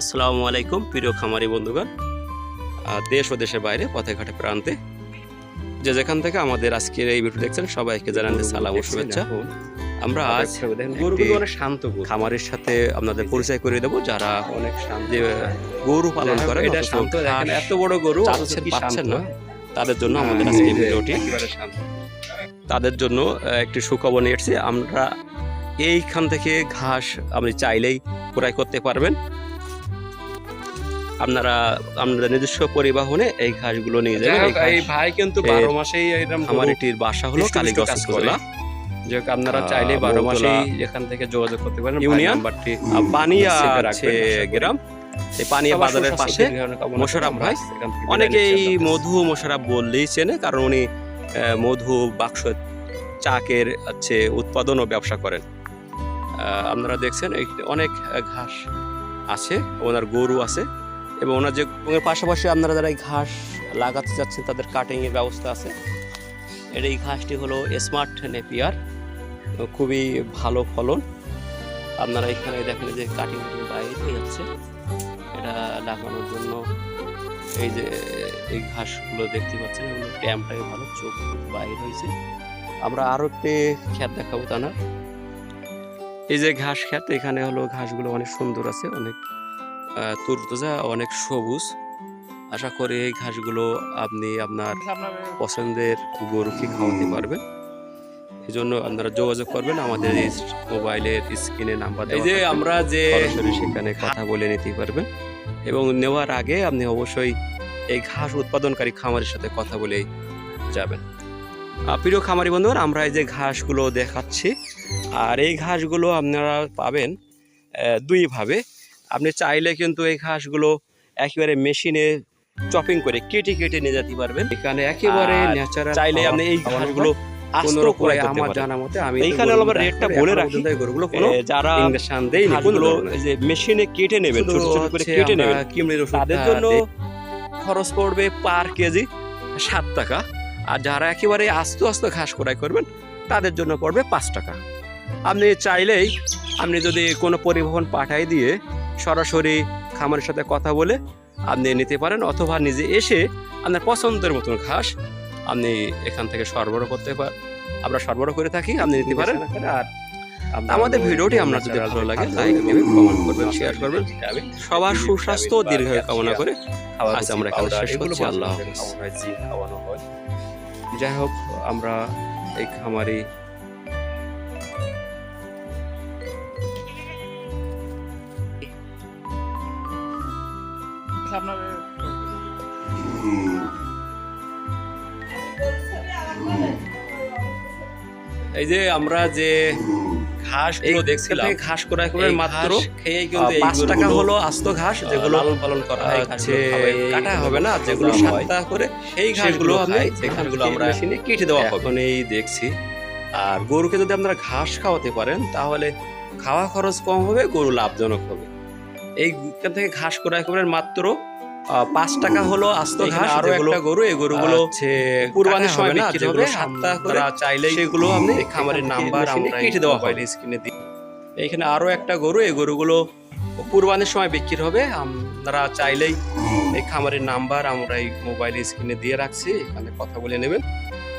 আসসালামু আলাইকুম প্রিয় খামারি বন্ধুগণ। দেশ ও দেশের বাইরে পথে ঘাটে প্রান্তে যে যেখান থেকে আমাদের আজকের এই ভিডিও দেখছেন সবাইকে জানান সালাম ও শুভেচ্ছা। আমরা আজ শান্ত খামারের সাথে আপনাদের পরিচয় করে দেব যারা অনেক শান্তি গরু। পালন করে এটা শান্ত। এত বড় গরু পাচ্ছেন না। তাদের জন্য হ্যাঁ, আমাদের আজকে ভিডিওটি তাদের জন্য একটি সুখবর নিয়ে এসেছি। আমরা এইখান থেকে ঘাস আপনি চাইলেই ক্রয় করতে পারবেন। আপনারা আপনাদের নিজস্ব পরিবহনে এই ঘাসগুলো নিয়ে যাবেন। এই ভাই কিন্তু বারো মাসেই এরকম আমার এটির বাসা হলো কালীগঞ্জ উপজেলা। যে আপনারা চাইলে বারো মাসেই এখান থেকে যোগাযোগ করতে পারেন। ইউনিয়ন, পানিয়া আছে গ্রাম এই পানিয়া বাজারের পাশে করে ভাই। অনেকেই। মধু মোশাররফ বললেই চেনে কারণ উনি মধু বাক্স চাকের হচ্ছে উৎপাদন ও ব্যবসা করেন। আহ, আপনারা দেখছেন অনেক ঘাস আছে ওনার গরু আছে। এবং ওনার যে পাশাপাশি আপনারা যারা এই ঘাস লাগাতে যাচ্ছেন, তাদের কাটিংয়ের ব্যবস্থা আছে। এর এই ঘাসটি হলো স্মার্ট নেপিয়ার খুবই ভালো ফলন। আপনারা এখানে দেখেন যে কাটিং বাইরে যাচ্ছে। এটা লাগানোর জন্য এই যে এই ঘাসগুলো দেখতে পাচ্ছেন, এগুলো ড্যামটাকে ভালো, চোখ বাইর হয়েছে। আমরা আরও একটি খ্যাত দেখাবো তা না এই যে ঘাস খ্যাত এখানে হলো ঘাসগুলো অনেক সুন্দর আছে, অনেক তুরতজা অনেক সবুজ। আশা করি এই ঘাসগুলো আপনি আপনার পছন্দের গরুকে খাওয়াতে পারবেন। এই জন্য আপনারা যোগাযোগ করবেন আমাদের এই মোবাইলের স্ক্রিনে নাম্বার এই যে আমরা যে সেখানে কথা বলে নিতে পারবেন। এবং নেওয়ার আগে আপনি অবশ্যই এই ঘাস উৎপাদনকারী খামারের সাথে কথা বলে যাবেন। প্রিয় খামারি বন্ধুরা আমরা এই যে ঘাসগুলো দেখাচ্ছি। আর এই ঘাসগুলো আপনারা পাবেন দুইভাবে আপনি চাইলে কিন্তু এই ঘাসগুলো একেবারে মেশিনে চপিং করে কেটে কেটে নিয়ে যেতে পারবেন। এখানে একেবারে ন্যাচারাল চাইলে আপনি এই ঘাসগুলো কোন আস্ত রকম করে আমার আমার জানা মতে আমি এইখানে আমরা রেটটা বলে রাখি। গরুগুলো কোনো যারা ইঞ্জেকশন দেই না ঘাসগুলো যে মেশিনে কেটে নেবেন ছোট ছোট করে কেটে নেবেন তাদের জন্য খরচ পড়বে পার কেজি সাত টাকা। আর যারা একেবারে আস্ত আস্ত ঘাস ক্রয় করবেন তাদের জন্য পড়বে পাঁচ টাকা। আপনি চাইলেই আপনি যদি কোনো পরিবহন পাঠাই দিয়ে সরাসরি খামারের সাথে কথা বলে আপনি নিতে পারেন অথবা নিজে এসে আপনার পছন্দের মতন ঘাস আপনি এখান থেকে সরবরাহ করতে পারেন আমরা সরবরাহ করে থাকি আপনি নিতে পারেন আর আমাদের ভিডিওটি আপনার যদি ভালো লাগে লাইক দেবেন কমেন্ট করবেন শেয়ার করবেন সবার সুস্বাস্থ্য দীর্ঘায়ু কামনা করে আজ আমরা এখানে শেষ করছি। আল্লাহ হাফেজ। যাই হোক আমরা এই খামারি এই যে আমরা যে ঘাসগুলো দেখছিলাম ঘাস ক্রয় করে মাত্র ঘাস খেয়েই কিন্তু পাঁচ টাকা হলো আস্ত ঘাস যেগুলো লালন পালন করা হয় হচ্ছে কাটা হবে না যেগুলো দেওয়া সাত টাকা করে এই ঘাসগুলো আপনি খাই, ঘাসগুলো আমরা মেশিনে কেটে দেওয়া হবে। এখন এই দেখছি। আর গরুকে যদি আপনারা ঘাস খাওয়াতে পারেন তাহলে খাওয়া খরচ কম হবে গরু লাভজনক হবে। এইখান থেকে ঘাস করবেন মাত্র পাঁচ টাকা হলো আস্ত ঘাস আরও একটা গরু এই গরুগুলো হচ্ছে কুরবানির সময় না, বিক্রি যেগুলো হবে সাত আমরা চাইলেই সেগুলো আপনি এই খামারের নাম্বার আমরা কেটে দেওয়া হয়। স্ক্রিনে দিই এইখানে আরও একটা গরু এই গরুগুলো কুরবানির সময় বিক্রি হবে আপনারা চাইলেই এই খামারের নাম্বার আমরা এই মোবাইল স্ক্রিনে দিয়ে রাখছি এখানে কথা বলে নেবেন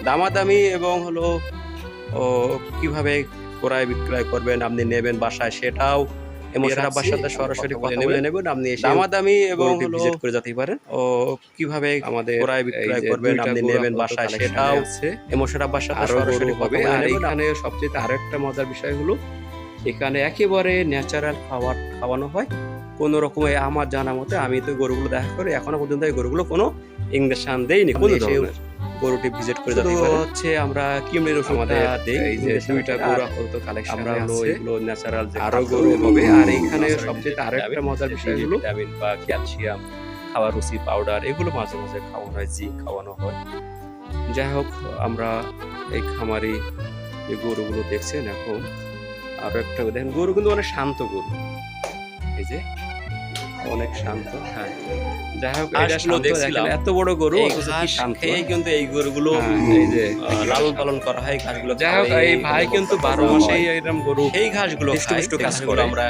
দামাদামি এবং হলো কীভাবে ক্রয় বিক্রয় করবেন আপনি নেবেন বাসায় সেটাও বাসাতে আমরা সরাসরি কথা বলে বলে নেবেন। আপনি দামাদামি এবং visit করে যেতে পারেন। ও কীভাবে আমাদের ক্রয় বিক্রয় করবেন আপনি নেবেন বাসায় আছে। এমোশনাল বাসাতে আরও সরাসরি হবে। আর এখানে সবচেয়ে মজার বিষয় হলো এখানে একেবারে ন্যাচারাল খাবার খাওয়ানো হয়। কোনো রকম আমার জানা মতে আমি তো গরুগুলো দেখা করি এখনও পর্যন্ত এই গরুগুলো কোনো ইঞ্জেকশন দেয়নি কোনো গরুটি ভিজিট করে যেতে শুধু পারে হচ্ছে আমরা কিমড়ির ওষুধ আমাদের দেই এই যে দুইটা গরু আপাতত collection আমরা হলো এগুলো ন্যাচারাল যে আরও গরু হবে। আর এখানে সবচেয়ে থেকে আরও একটা মজার বিষয় হলো ভিটামিন বা ক্যালসিয়াম খাওয়ার রুচি পাউডার এগুলো মাঝে মাঝে খাওয়ানো হয় জি খাওয়ানো হয়। যাই হোক আমরা এই খামারি এই গরুগুলো দেখছেন এখন। আরও একটা দেখেন গরু কিন্তু অনেক শান্ত গরু। এই যে অনেক শান্ত হ্যাঁ যাই হোক এটা শান্ত দেখছিলাম। এত বড় গরু এই অথচ কি ঘাস শান্ত খেয়েই কিন্তু এই গরুগুলো হ্যাঁ, এই যে লালন পালন করা হয় ঘাসগুলো যাই হোক এই ভাই কিন্তু বারো মাসেই এরকম গরু এই ঘাসগুলো হৃষ্টপুষ্ট খাই, কাজ ঘাসগুলো করে। আমরা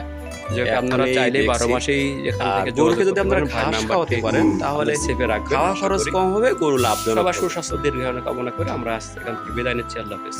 যাক আপনারা চাইলে বারো মাসেই এখান থেকে গরুকে যদি আপনারা ঘাস খাওয়াতে পারেন তাহলে সেভে রাখবেন খাওয়া খরচ কম হবে গরু লাভজনক সবার। সুস্বাস্থ্য দীর্ঘায়ু কামনা করে আমরা এখান থেকে বিদায় নিচ্ছি আল্লাহ হাফেজ